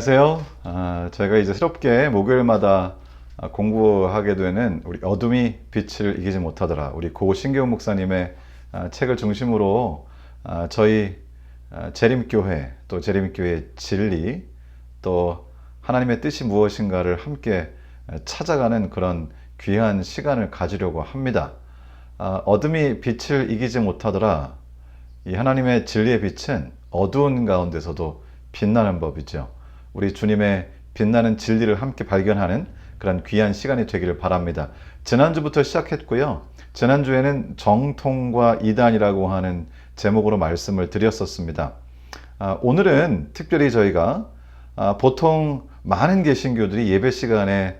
안녕하세요. 아, 저희가 이제 새롭게 목요일마다 아, 공부하게 되는 우리 어둠이 빛을 이기지 못하더라. 우리 고 신경 목사님의 아, 책을 중심으로 아, 저희 아, 재림교회 또 재림교회 진리 또 하나님의 뜻이 무엇인가를 함께 아, 찾아가는 그런 귀한 시간을 가지려고 합니다. 아, 어둠이 빛을 이기지 못하더라. 이 하나님의 진리의 빛은 어두운 가운데서도 빛나는 법이죠. 우리 주님의 빛나는 진리를 함께 발견하는 그런 귀한 시간이 되기를 바랍니다. 지난주부터 시작했고요. 지난주에는 정통과 이단이라고 하는 제목으로 말씀을 드렸었습니다. 아, 오늘은 특별히 저희가 아, 보통 많은 개신교들이 예배 시간에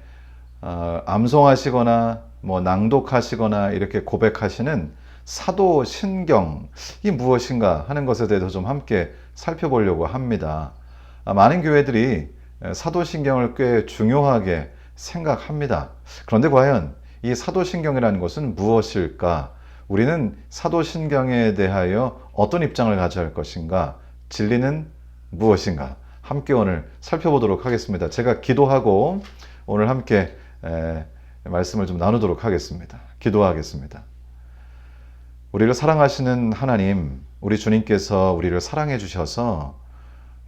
어, 암송하시거나 뭐 낭독하시거나 이렇게 고백하시는 사도 신경이 무엇인가 하는 것에 대해서 좀 함께 살펴보려고 합니다. 아, 많은 교회들이 사도 신경을 꽤 중요하게 생각합니다. 그런데 과연 이 사도 신경이라는 것은 무엇일까? 우리는 사도 신경에 대하여 어떤 입장을 가져야 할 것인가? 진리는 무엇인가? 함께 오늘 살펴보도록 하겠습니다. 제가 기도하고 오늘 함께 에, 말씀을 좀 나누도록 하겠습니다. 기도하겠습니다. 우리를 사랑하시는 하나님, 우리 주님께서 우리를 사랑해 주셔서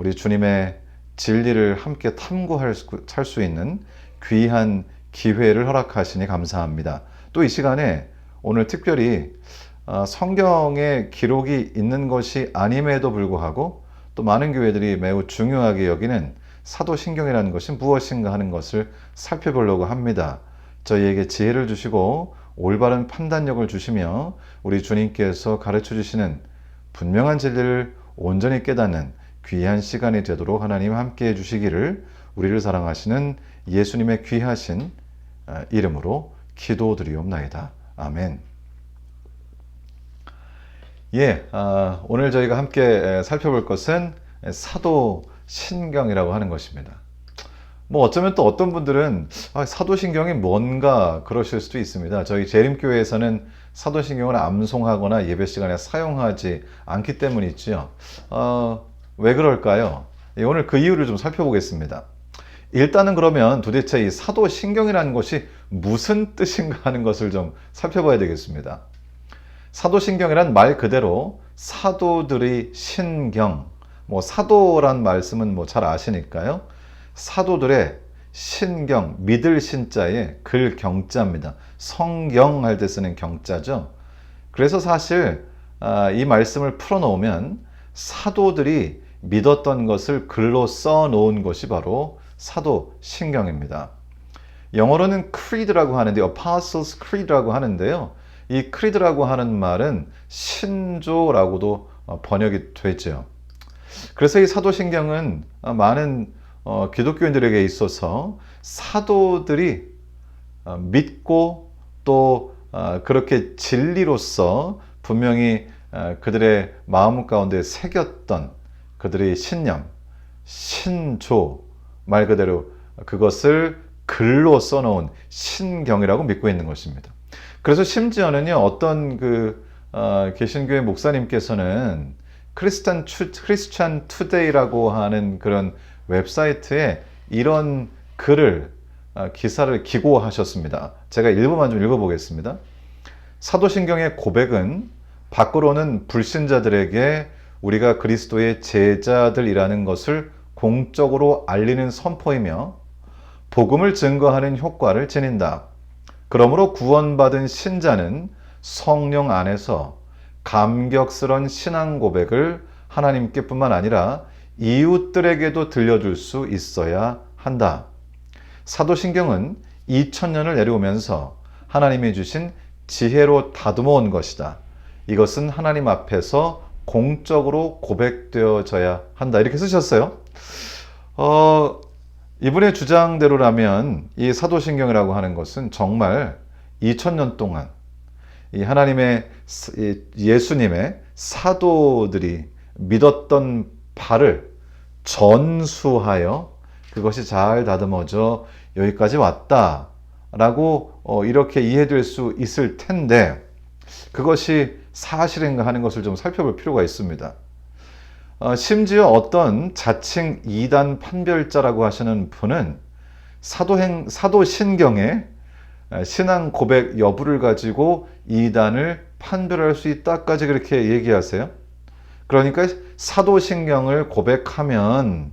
우리 주님의 진리를 함께 탐구할 수 있는 귀한 기회를 허락하시니 감사합니다. 또 이 시간에 오늘 특별히 어, 성경에 기록이 있는 것이 아님에도 불구하고 또 많은 교회들이 매우 중요하게 여기는 사도신경이라는 것이 무엇인가 하는 것을 살펴보려고 합니다. 저희에게 지혜를 주시고 올바른 판단력을 주시며 우리 주님께서 가르쳐 주시는 분명한 진리를 온전히 깨닫는 귀한 시간이 되도록 하나님 함께 해 주시기를 우리를 사랑하시는 예수님의 귀하신 아, 이름으로 기도드리옵나이다. 아멘. 예, 아, 오늘 저희가 함께 살펴볼 것은 사도 신경이라고 하는 것입니다. 뭐 어쩌면 또 어떤 분들은 아, 사도신경이 뭔가 그러실 수도 있습니다. 저희 재림교회에서는 사도신경을 암송하거나 예배 시간에 사용하지 않기 때문이죠. 어, 왜 그럴까요? 예, 오늘 그 이유를 좀 살펴보겠습니다. 일단은 그러면 도대체 이 사도신경이라는 것이 무슨 뜻인가 하는 것을 좀 살펴봐야 되겠습니다. 사도신경이란 말 그대로 사도들의 신경, 뭐 사도란 말씀은 뭐 잘 아시니까요. 사도들의 신경, 믿을 신자에 글 경자입니다. 성경 할 때 쓰는 경자죠. 그래서 사실 아, 이 말씀을 풀어놓으면 사도들이 믿었던 것을 글로 써 놓은 것이 바로 사도 신경입니다. 영어로는 creed라고 하는데 apostles creed라고 하는데요. 이 creed라고 하는 말은 신조라고도 어, 번역이 되죠. 그래서 이 사도신경은 많은 어, 기독교인들에게 있어서 사도들이 어, 믿고 또 그렇게 진리로서 분명히 그들의 마음 가운데 새겼던 그들의 신념, 신조 말 그대로 그것을 글로 써놓은 신경이라고 믿고 있는 것입니다. 그래서 심지어는요 어떤 그 어, 개신교회 목사님께서는 크리스찬 추, 크리스찬 투데이라고 하는 그런 웹사이트에 이런 글을 어, 기사를 기고하셨습니다. 제가 일부만 좀 읽어보겠습니다. 사도신경의 고백은 밖으로는 불신자들에게 우리가 그리스도의 제자들이라는 것을 공적으로 알리는 선포이며 복음을 증거하는 효과를 지닌다. 그러므로 구원받은 신자는 성령 안에서 감격스런 신앙 고백을 하나님께뿐만 아니라 이웃들에게도 들려줄 수 있어야 한다. 사도신경은 2000년을 내려오면서 하나님이 주신 지혜로 다듬어 온 것이다. 이것은 하나님 앞에서 공적으로 고백되어져야 한다. 이렇게 쓰셨어요. 어, 이분의 주장대로라면 이 사도신경이라고 하는 것은 정말 2000년 동안 이 하나님의 예수님의 사도들이 믿었던 바를 전수하여 그것이 잘 다듬어져 여기까지 왔다라고 어, 이렇게 이해될 수 있을 텐데 그것이 사실인가 하는 것을 좀 살펴볼 필요가 있습니다. 어, 심지어 어떤 자칭 이단 판별자라고 하시는 분은 사도행 사도신경에 신앙 고백 여부를 가지고 이단을 판별할 수 있다까지 그렇게 얘기하세요. 그러니까 사도신경을 고백하면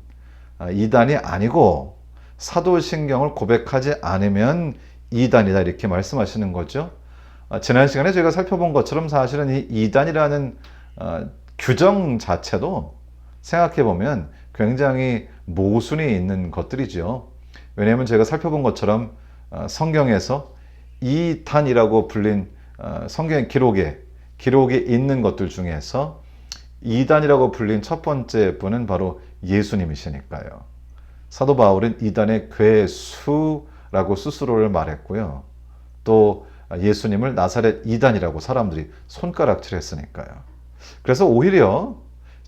아, 이단이 아니고 사도신경을 고백하지 않으면 이단이다 이렇게 말씀하시는 거죠. 아, 지난 시간에 저희가 살펴본 것처럼 사실은 이 이단이라는 어, 규정 자체도 생각해 보면 굉장히 모순이 있는 것들이죠. 왜냐하면 제가 살펴본 것처럼 어, 성경에서 이단이라고 불린 어, 성경 기록에 기록에 있는 것들 중에서 이단이라고 불린 첫 번째 분은 바로 예수님이시니까요. 사도 바울은 이단의 괴수라고 스스로를 말했고요. 또 예수님을 나사렛 이단이라고 사람들이 손가락질 했으니까요. 그래서 오히려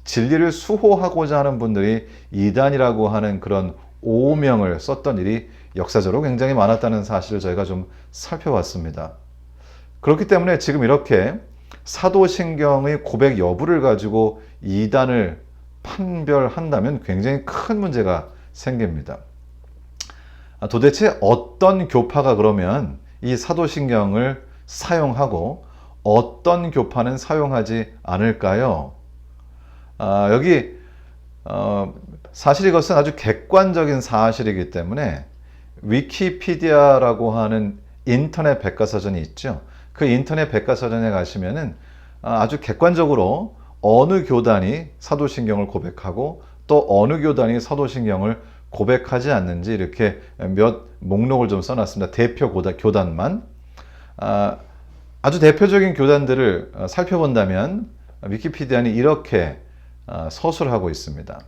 진리를 수호하고자 하는 분들이 이단이라고 하는 그런 오명을 썼던 일이 역사적으로 굉장히 많았다는 사실을 저희가 좀 살펴봤습니다. 그렇기 때문에 지금 이렇게 사도신경의 고백 여부를 가지고 이단을 판별한다면 굉장히 큰 문제가 생깁니다. 아, 도대체 어떤 교파가 그러면 이 사도신경을 사용하고 어떤 교파는 사용하지 않을까요? 아, 여기 어, 사실 이것은 아주 객관적인 사실이기 때문에 위키피디아라고 하는 인터넷 백과사전이 있죠. 그 인터넷 백과사전에 가시면은 아, 아주 객관적으로 어느 교단이 사도신경을 고백하고 또 어느 교단이 사도신경을 고백하지 않는지 이렇게 몇 목록을 좀 써놨습니다. 대표 교단 만. 아, 아주 대표적인 교단들을 어, 살펴본다면 위키피디아는 이렇게 어, 서술하고 있습니다.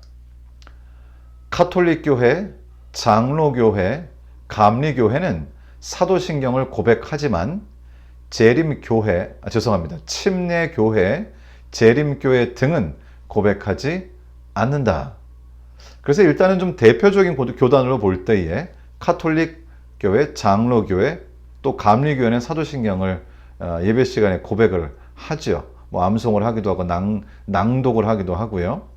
카톨릭 교회, 장로교회, 감리교회는 사도신경을 고백하지만 재림교회, 아, 죄송합니다. 침례교회, 재림교회 등은 고백하지 않는다. 그래서 일단은 좀 대표적인 교단으로 볼 때에 카톨릭 교회, 장로교회, 또 감리교회는 사도신경을 어, 예배 시간에 고백을 하죠. 뭐 암송을 하기도 하고 낭, 낭독을 하기도 하고요.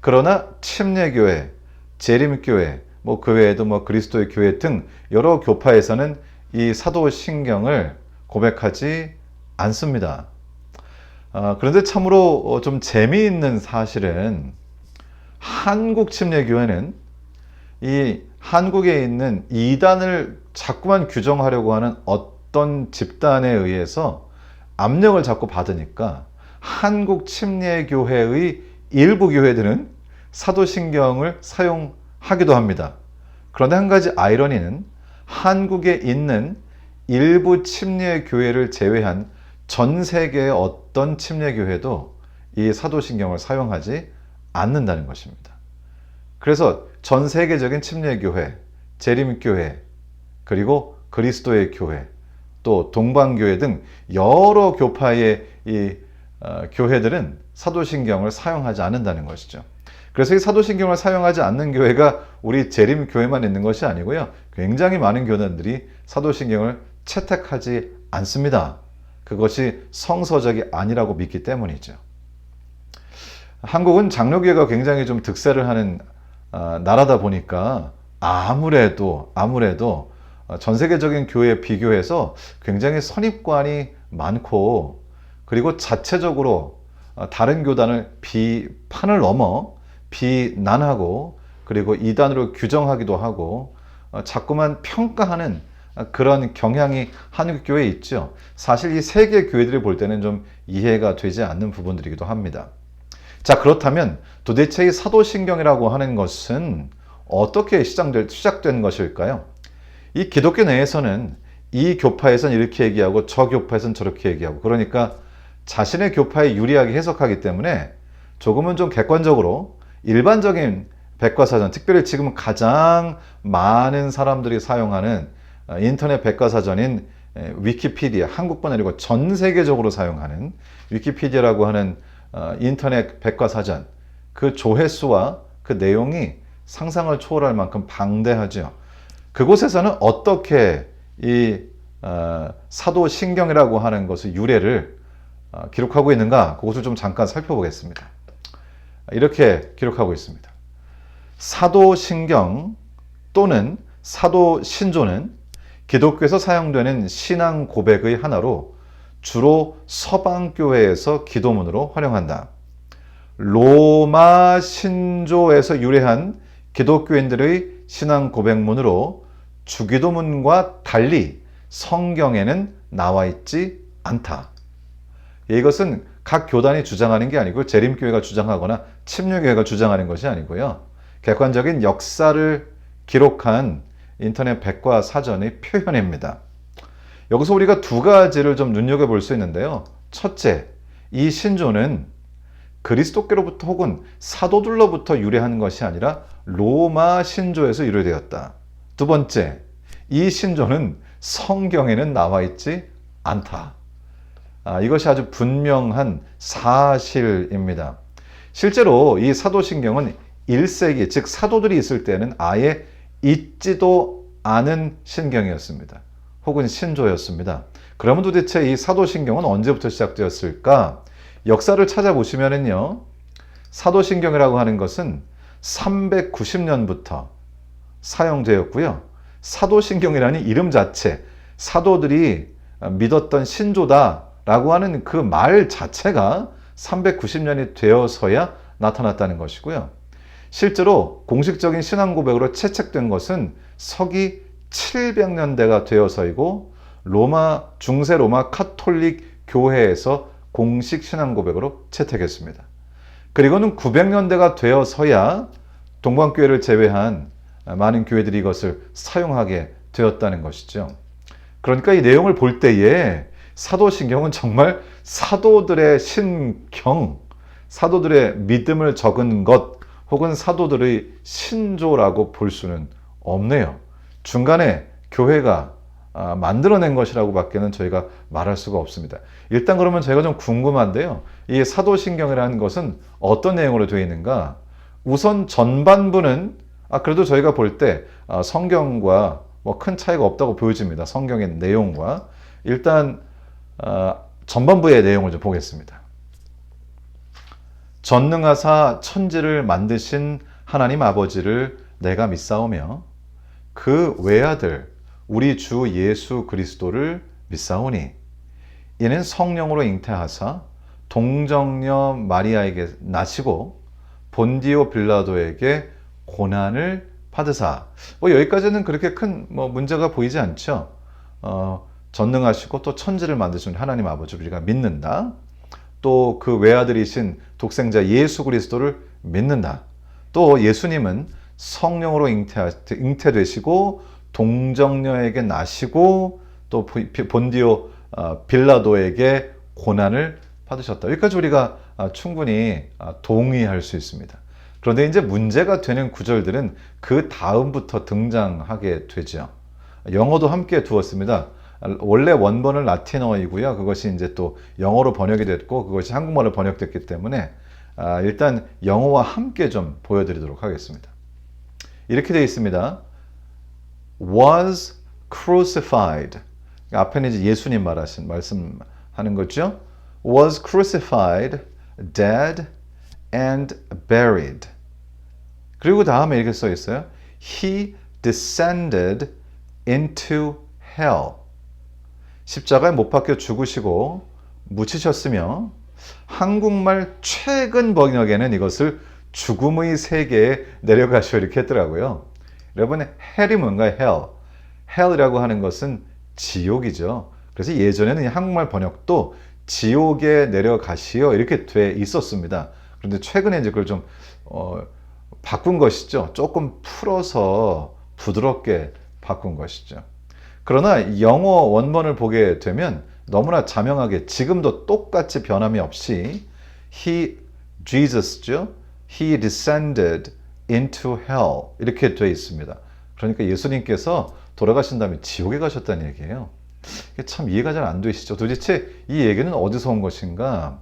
그러나 침례교회, 재림교회, 뭐 그 외에도 뭐 그리스도의 교회 등 여러 교파에서는 이 사도신경을 고백하지 않습니다. 아, 그런데 참으로 어, 좀 재미있는 사실은 한국 침례교회는 이 한국에 있는 이단을 자꾸만 규정하려고 하는 어떤 집단에 의해서 압력을 자꾸 받으니까 한국 침례교회의 일부 교회들은 사도신경을 사용하기도 합니다. 그런데 한 가지 아이러니는 한국에 있는 일부 침례 교회를 제외한 전 세계의 어떤 침례 교회도 이 사도신경을 사용하지 않는다는 것입니다. 그래서 전 세계적인 침례 교회, 재림 교회, 그리고 그리스도의 교회, 또 동방교회 등 여러 교파의 이 어, 교회들은 사도신경을 사용하지 않는다는 것이죠. 그래서 이 사도신경을 사용하지 않는 교회가 우리 재림 교회만 있는 것이 아니고요. 굉장히 많은 교단들이 사도신경을 채택하지 않습니다. 그것이 성서적이 아니라고 믿기 때문이죠. 한국은 장로교회가 굉장히 좀 득세를 하는 어, 나라다 보니까 아무래도 아무래도 전 세계적인 교회에 비교해서 굉장히 선입관이 많고 그리고 자체적으로 어, 다른 교단을 비판을 넘어 비난하고 그리고 이단으로 규정하기도 하고 어, 자꾸만 평가하는 그런 경향이 한국 교회에 있죠. 사실 이 세계 교회들이 볼 때는 좀 이해가 되지 않는 부분들이기도 합니다. 자, 그렇다면 도대체 이 사도신경이라고 하는 것은 어떻게 시작된, 시작된 것일까요? 이 기독교 내에서는 이 교파에선 이렇게 얘기하고 저 교파에선 저렇게 얘기하고 그러니까 자신의 교파에 유리하게 해석하기 때문에 조금은 좀 객관적으로 일반적인 백과사전, 특별히 지금 가장 많은 사람들이 사용하는 어, 인터넷 백과사전인 에, 위키피디아, 한국뿐 아니고 전 세계적으로 사용하는 위키피디아라고 하는 어, 인터넷 백과사전, 그 조회수와 그 내용이 상상을 초월할 만큼 방대하죠. 그곳에서는 어떻게 이 어, 사도신경이라고 하는 것의 유래를 어, 기록하고 있는가? 그것을 좀 잠깐 살펴보겠습니다. 이렇게 기록하고 있습니다. 사도신경 또는 사도신조는 기독교에서 사용되는 신앙 고백의 하나로 주로 서방교회에서 기도문으로 활용한다. 로마 신조에서 유래한 기독교인들의 신앙 고백문으로 주기도문과 달리 성경에는 나와 있지 않다. 이것은 각 교단이 주장하는 게 아니고 재림교회가 주장하거나 침례교회가 주장하는 것이 아니고요. 객관적인 역사를 기록한 인터넷 백과 사전의 표현입니다. 여기서 우리가 두 가지를 좀 눈여겨볼 수 있는데요. 첫째, 이 신조는 그리스도께로부터 혹은 사도들로부터 유래한 것이 아니라 로마 신조에서 유래되었다. 두 번째, 이 신조는 성경에는 나와 있지 않다. 아, 이것이 아주 분명한 사실입니다. 실제로 이 사도신경은 1세기, 즉 사도들이 있을 때는 아예 있지도 않은 신경이었습니다. 혹은 신조였습니다. 그러면 도대체 이 사도신경은 언제부터 시작되었을까? 역사를 찾아보시면은요, 사도신경이라고 하는 것은 390년부터 사용되었고요. 사도신경이라는 이름 자체, 사도들이 믿었던 신조다라고 하는 그 말 자체가 390년이 되어서야 나타났다는 것이고요. 실제로 공식적인 신앙 고백으로 채택된 것은 서기 700년대가 되어서이고 로마 중세 로마 카톨릭 교회에서 공식 신앙 고백으로 채택했습니다. 그리고는 900년대가 되어서야 동방교회를 제외한 많은 교회들이 이것을 사용하게 되었다는 것이죠. 그러니까 이 내용을 볼 때에 사도신경은 정말 사도들의 신경, 사도들의 믿음을 적은 것, 혹은 사도들의 신조라고 볼 수는 없네요. 중간에 교회가 아, 만들어낸 것이라고 밖에는 저희가 말할 수가 없습니다. 일단 그러면 제가 좀 궁금한데요. 이 사도신경이라는 것은 어떤 내용으로 되어 있는가? 우선 전반부는 아, 그래도 저희가 볼때 아, 성경과 뭐 큰 차이가 없다고 보여집니다. 성경의 내용과. 일단, 전반부의 내용을 좀 보겠습니다. 전능하사 천지를 만드신 하나님 아버지를 내가 믿사오며 그 외아들 우리 주 예수 그리스도를 믿사오니 이는 성령으로 잉태하사 동정녀 마리아에게 나시고 본디오 빌라도에게 고난을 받으사 뭐 여기까지는 그렇게 큰 뭐 문제가 보이지 않죠. 어, 전능하시고 또 천지를 만드신 하나님 아버지 우리가 믿는다. 또 그 외아들이신 독생자 예수 그리스도를 믿는다. 또 예수님은 성령으로 잉태, 되시고 동정녀에게 나시고 또 본디오 어, 빌라도에게 고난을 받으셨다. 여기까지 우리가 아, 충분히 아, 동의할 수 있습니다. 그런데 이제 문제가 되는 구절들은 그 다음부터 등장하게 되죠. 영어도 함께 두었습니다. 원래 원본은 라틴어이고요. 그것이 이제 또 영어로 번역이 됐고 그것이 한국말로 번역됐기 때문에 아, 일단 영어와 함께 좀 보여드리도록 하겠습니다. 이렇게 되어 있습니다. was crucified. 앞에는 이제 예수님 말하신 말씀하는 거죠. was crucified, dead and buried. 그리고 다음에 이렇게 써 있어요. He descended into hell. 십자가에 못 박혀 죽으시고 묻히셨으며 한국말 최근 번역에는 이것을 죽음의 세계에 내려가시오 이렇게 했더라고요. 여러분 헬이 뭔가요? 헬. 헬이라고 하는 것은 지옥이죠. 그래서 예전에는 한국말 번역도 지옥에 내려가시오 이렇게 돼 있었습니다. 그런데 최근에 이제 그걸 좀 어, 바꾼 것이죠. 조금 풀어서 부드럽게 바꾼 것이죠. 그러나 영어 원문을 보게 되면 너무나 자명하게 지금도 똑같이 변함이 없이 he Jesus죠. He descended into hell 이렇게 되어 있습니다. 그러니까 예수님께서 돌아가신 다음에 지옥에 가셨다는 얘기예요. 참 이해가 잘 안 되시죠. 도대체 이 얘기는 어디서 온 것인가?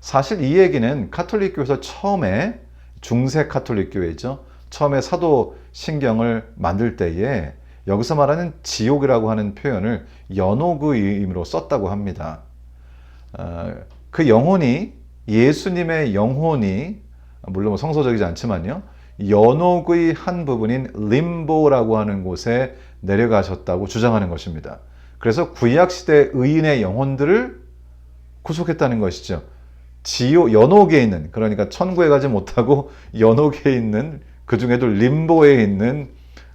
사실 이 얘기는 카톨릭 교에서 처음에 중세 카톨릭 교회죠. 처음에 사도 신경을 만들 때에 여기서 말하는 지옥이라고 하는 표현을 연옥의 의미로 썼다고 합니다. 어, 그 영혼이 예수님의 영혼이 물론 뭐 성서적이지 않지만요. 연옥의 한 부분인 림보라고 하는 곳에 내려가셨다고 주장하는 것입니다. 그래서 구약 시대 의인의 영혼들을 구속했다는 것이죠. 지옥 연옥에 있는 그러니까 천국에 가지 못하고 연옥에 있는 그 중에도 림보에 있는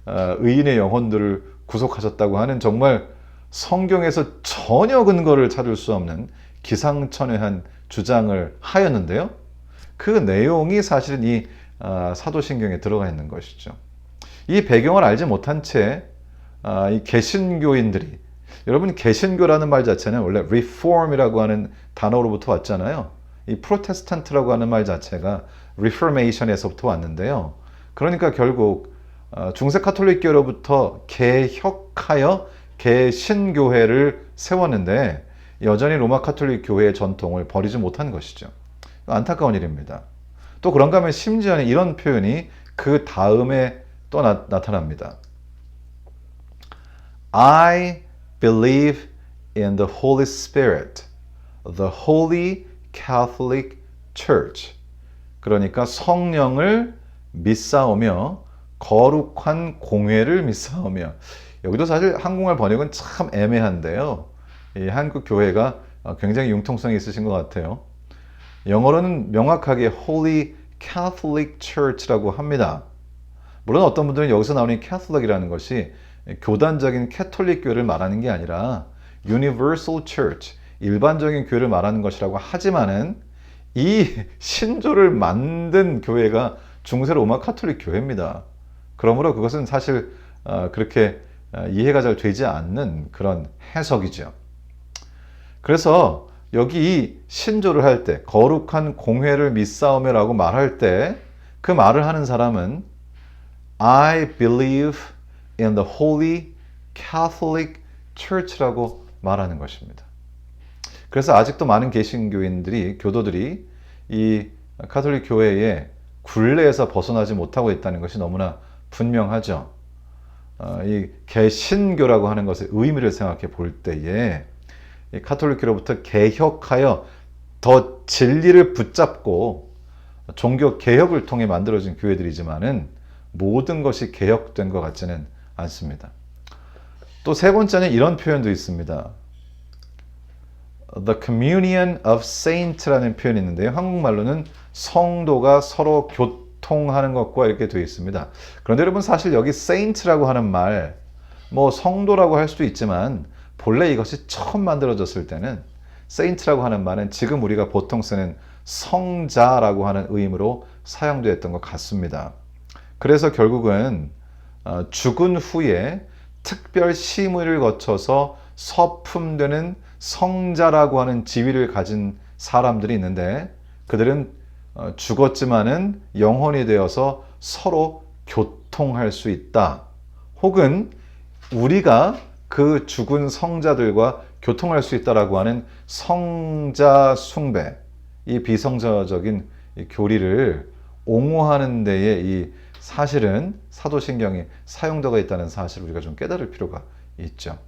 어, 의인의 영혼들을 구속하셨다고 하는 정말 성경에서 전혀 근거를 찾을 수 없는 기상천외한 주장을 하였는데요. 그 내용이 사실은 이 어, 사도신경에 들어가 있는 것이죠. 이 배경을 알지 못한 채 어, 이 개신교인들이 여러분 개신교라는 말 자체는 원래 reform이라고 하는 단어로부터 왔잖아요. 이 프로테스탄트라고 하는 말 자체가 reformation에서부터 왔는데요. 그러니까 결국 어, 중세 카톨릭교로부터 개혁하여 개신교회를 세웠는데 여전히 로마 카톨릭 교회의 전통을 버리지 못한 것이죠. 안타까운 일입니다. 또 그런가 하면 심지어는 이런 표현이 그 다음에 또 나, 나타납니다. I believe in the Holy Spirit, the Holy Catholic Church. 그러니까 성령을 믿사오며 거룩한 공회를 믿사오며 여기도 사실 한국말 번역은 참 애매한데요. 이 한국 교회가 굉장히 융통성이 있으신 것 같아요. 영어로는 명확하게 Holy Catholic Church라고 합니다. 물론 어떤 분들은 여기서 나오는 Catholic이라는 것이 교단적인 캐톨릭 교회를 말하는 게 아니라 Universal Church, 일반적인 교회를 말하는 것이라고 하지만은 이 신조를 만든 교회가 중세 로마 카톨릭 교회입니다. 그러므로 그것은 사실 어, 그렇게 어, 이해가 잘 되지 않는 그런 해석이죠. 그래서 여기 이 신조를 할 때, 거룩한 공회를 믿사오며라고 말할 때, 그 말을 하는 사람은 I believe in the Holy Catholic Church라고 말하는 것입니다. 그래서 아직도 많은 개신교인들이, 교도들이 이 카톨릭 교회의 굴레에서 벗어나지 못하고 있다는 것이 너무나 분명하죠. 어, 이 개신교라고 하는 것의 의미를 생각해 볼 때에 카톨릭교로부터 개혁하여 더 진리를 붙잡고 종교 개혁을 통해 만들어진 교회들이지만은 모든 것이 개혁된 것 같지는 않습니다. 또 세 번째는 이런 표현도 있습니다. The communion of saints라는 표현이 있는데요. 한국말로는 성도가 서로 교통하는 것과 이렇게 되어 있습니다. 그런데 여러분 사실 여기 saint라고 하는 말, 뭐 성도라고 할 수도 있지만 본래 이것이 처음 만들어졌을 때는 saint라고 하는 말은 지금 우리가 보통 쓰는 성자라고 하는 의미로 사용되었던 것 같습니다. 그래서 결국은 어, 죽은 후에 특별 심의를 거쳐서 서품되는 성자라고 하는 지위를 가진 사람들이 있는데 그들은 어, 죽었지만은 영혼이 되어서 서로 교통할 수 있다. 혹은 우리가 그 죽은 성자들과 교통할 수 있다라고 하는 성자 숭배, 이 비성자적인 교리를 옹호하는 데에 이 사실은 사도신경이 사용되어 있다는 사실을 우리가 좀 깨달을 필요가 있죠.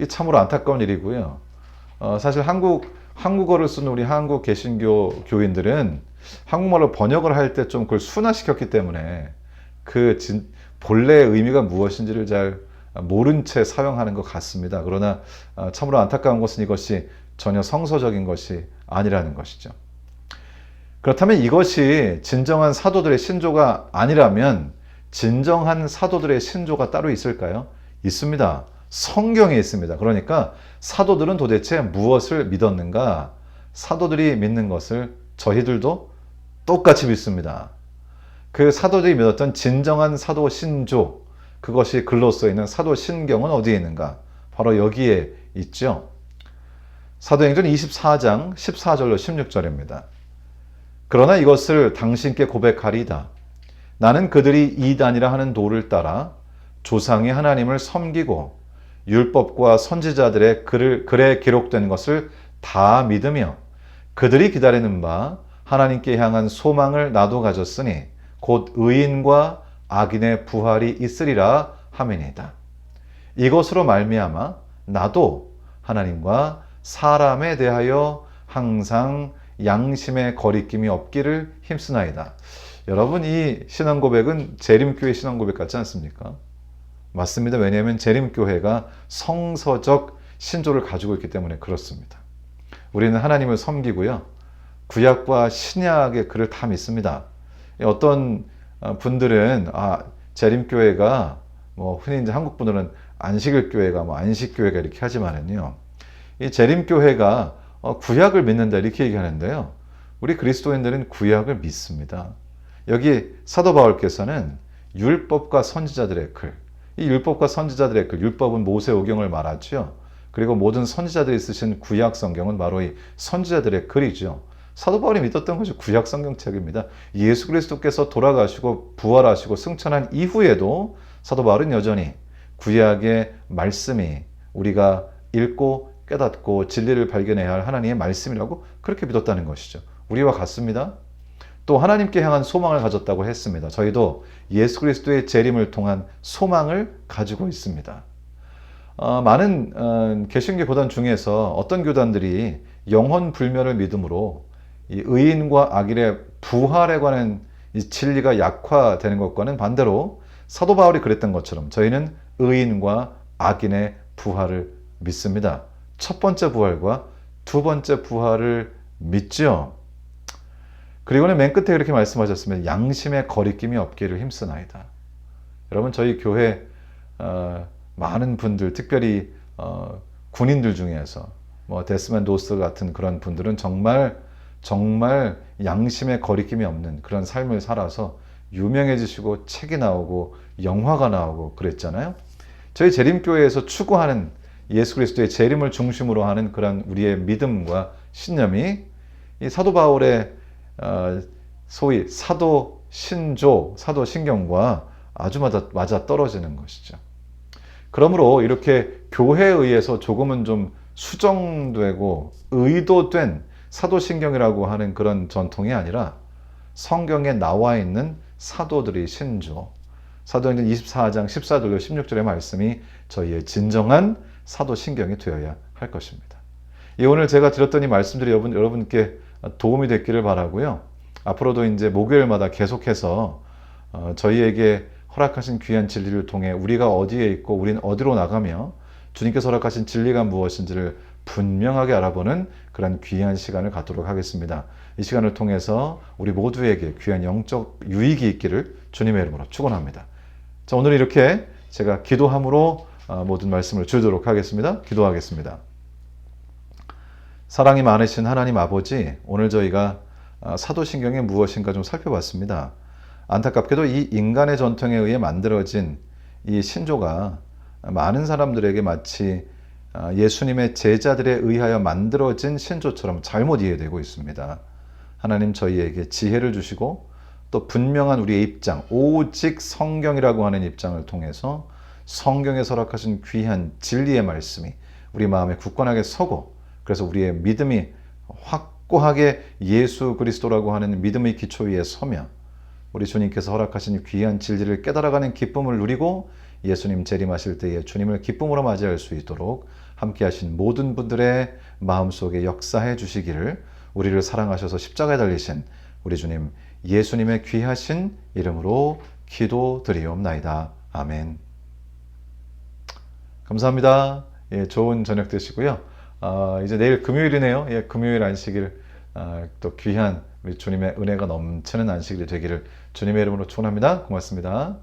이 참으로 안타까운 일이고요. 어, 사실 한국 한국어를 쓰는 우리 한국 개신교 교인들은 한국말로 번역을 할 때 좀 그걸 순화시켰기 때문에 그 진, 본래의 의미가 무엇인지를 잘 모른 채 사용하는 것 같습니다. 그러나 어, 참으로 안타까운 것은 이것이 전혀 성서적인 것이 아니라는 것이죠. 그렇다면 이것이 진정한 사도들의 신조가 아니라면 진정한 사도들의 신조가 따로 있을까요? 있습니다. 성경에 있습니다. 그러니까 사도들은 도대체 무엇을 믿었는가? 사도들이 믿는 것을 저희들도 똑같이 믿습니다. 그 사도들이 믿었던 진정한 사도 신조, 그것이 글로 써 있는 사도 신경은 어디에 있는가? 바로 여기에 있죠. 사도행전 24장 14절로 16절입니다. 그러나 이것을 당신께 고백하리다. 나는 그들이 이단이라 하는 도를 따라 조상의 하나님을 섬기고 율법과 선지자들의 글을, 글에 기록된 것을 다 믿으며 그들이 기다리는 바 하나님께 향한 소망을 나도 가졌으니 곧 의인과 악인의 부활이 있으리라 하매니다. 이것으로 말미암아 나도 하나님과 사람에 대하여 항상 양심의 거리낌이 없기를 힘쓰나이다. 여러분 이 신앙 고백은 재림교회 신앙 고백 같지 않습니까? 맞습니다. 왜냐하면 재림교회가 성서적 신조를 가지고 있기 때문에 그렇습니다. 우리는 하나님을 섬기고요. 구약과 신약의 글을 다 믿습니다. 어떤 분들은 아 재림교회가 뭐 흔히 이제 한국 분들은 안식일 교회가 뭐 안식 교회가 이렇게 하지만은요. 이 재림 교회가 어, 구약을 믿는다 이렇게 얘기하는데요. 우리 그리스도인들은 구약을 믿습니다. 여기 사도 바울께서는 율법과 선지자들의 글, 이 율법과 선지자들의 글, 율법은 모세 오경을 말하죠. 그리고 모든 선지자들이 쓰신 구약 성경은 바로 이 선지자들의 글이죠. 사도 바울이 믿었던 것이 구약 성경책입니다. 예수 그리스도께서 돌아가시고 부활하시고 승천한 이후에도 사도 바울은 여전히 구약의 말씀이 우리가 읽고 깨닫고 진리를 발견해야 할 하나님의 말씀이라고 그렇게 믿었다는 것이죠. 우리와 같습니다. 또 하나님께 향한 소망을 가졌다고 했습니다. 저희도 예수 그리스도의 재림을 통한 소망을 가지고 있습니다. 어, 많은 어, 개신교 교단 중에서 어떤 교단들이 영혼 불멸을 믿음으로 이 의인과 악인의 부활에 관한 이 진리가 약화되는 것과는 반대로 사도 바울이 그랬던 것처럼 저희는 의인과 악인의 부활을 믿습니다. 첫 번째 부활과 두 번째 부활을 믿죠. 그리고는 맨 끝에 이렇게 말씀하셨습니다. 양심의 거리낌이 없기를 힘쓰나이다. 여러분 저희 교회 어, 많은 분들, 특별히 어, 군인들 중에서 뭐 데스맨 도스 같은 그런 분들은 정말 정말 양심의 거리낌이 없는 그런 삶을 살아서 유명해지시고 책이 나오고 영화가 나오고 그랬잖아요. 저희 재림교회에서 추구하는 예수 그리스도의 재림을 중심으로 하는 그런 우리의 믿음과 신념이 이 사도 바울의 어, 소위 사도 신조, 사도 신경과 아주 맞아, 맞아 떨어지는 것이죠. 그러므로 이렇게 교회에 의해서 조금은 좀 수정되고 의도된 사도신경이라고 하는 그런 전통이 아니라 성경에 나와 있는 사도들이 신조, 사도행전 24장 14절로 16절의 말씀이 저희의 진정한 사도신경이 되어야 할 것입니다. 이 오늘 제가 드렸던 이 말씀들이 여러분, 여러분께 도움이 됐기를 바라고요. 앞으로도 이제 목요일마다 계속해서 어, 저희에게 허락하신 귀한 진리를 통해 우리가 어디에 있고 우리는 어디로 나가며 주님께서 허락하신 진리가 무엇인지를 분명하게 알아보는 그런 귀한 시간을 갖도록 하겠습니다. 이 시간을 통해서 우리 모두에게 귀한 영적 유익이 있기를 주님의 이름으로 축원합니다. 자, 오늘 이렇게 제가 기도함으로 어, 모든 말씀을 줄도록 하겠습니다. 기도하겠습니다. 사랑이 많으신 하나님 아버지, 오늘 저희가 어, 사도신경이 무엇인가 좀 살펴봤습니다. 안타깝게도 이 인간의 전통에 의해 만들어진 이 신조가 많은 사람들에게 마치 어, 예수님의 제자들에 의하여 만들어진 신조처럼 잘못 이해되고 있습니다. 하나님 저희에게 지혜를 주시고 또 분명한 우리의 입장, 오직 성경이라고 하는 입장을 통해서 성경에 서락하신 귀한 진리의 말씀이 우리 마음에 굳건하게 서고 그래서 우리의 믿음이 확고하게 예수 그리스도라고 하는 믿음의 기초 위에 서며 우리 주님께서 허락하신 귀한 진리를 깨달아가는 기쁨을 누리고 예수님 재림하실 때에 주님을 기쁨으로 맞이할 수 있도록 함께 하신 모든 분들의 마음속에 역사해 주시기를 우리를 사랑하셔서 십자가에 달리신 우리 주님 예수님의 귀하신 이름으로 기도드리옵나이다. 아멘. 감사합니다. 예, 좋은 저녁 되시고요. 아, 이제 내일 금요일이네요. 예, 금요일 안식일 아, 또 귀한 우리 주님의 은혜가 넘치는 안식일이 되기를 주님의 이름으로 축원합니다. 고맙습니다.